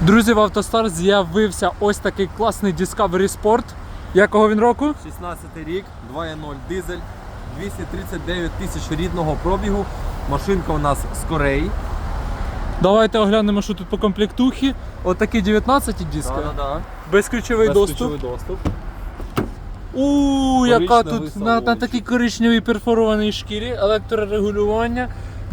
Друзі, в Автостар з'явився ось такий класний Discovery Sport. Якого він року? 16 рік, 2.0 дизель, 239 тисяч рідного пробігу. Машинка у нас з Кореї. Давайте оглянемо, що тут по комплектухі. Отакі 19 диски. Да-да-да. Безключовий доступ. Безключовий доступ. У, яка тут на, на такій коричневій перфорованій шкірі, електрорегулювання,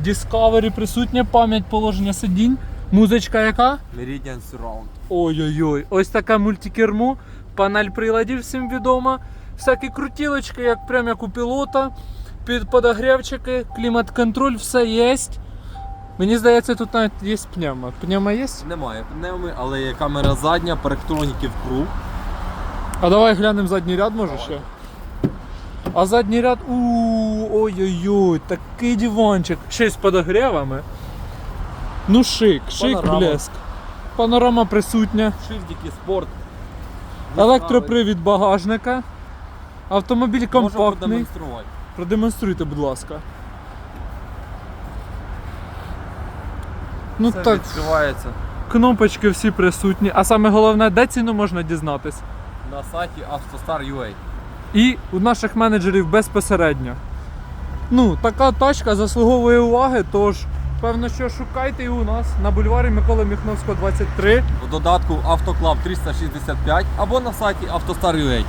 Discovery присутня, пам'ять положення сидінь, музичка яка? Meridian Surround. Ой-ой-ой, ось така мультикерму, панель приладів всім відома. Всякі крутілочки, як прям як у пілота, під подогрівчики, клімат-контроль, все є. Мені здається, тут навіть є пневма. Пневма є? Немає пневми, але є камера задня, парктроніки в круг. А давай глянемо задній ряд, може ще. А задній ряд. у ой-ой-ой, такий диванчик. Ще з подогрівами. Ну шик, шик Панорама. блеск. Панорама присутня. Шильдики, спорт. Електропривід багажника. Автомобіль Можу компактний. продемонструвати. Продемонструйте, будь ласка. Ну Все так, відкривається кнопочки всі присутні. А саме головне, де ціну можна дізнатись? на сайті Автostar.ua. і у наших менеджерів безпосередньо. Ну, така тачка заслуговує уваги, тож певно, що шукайте і у нас на бульварі Миколи Міхновського 23. У додатку Автоклаб 365 або на сайті Автostar.ua.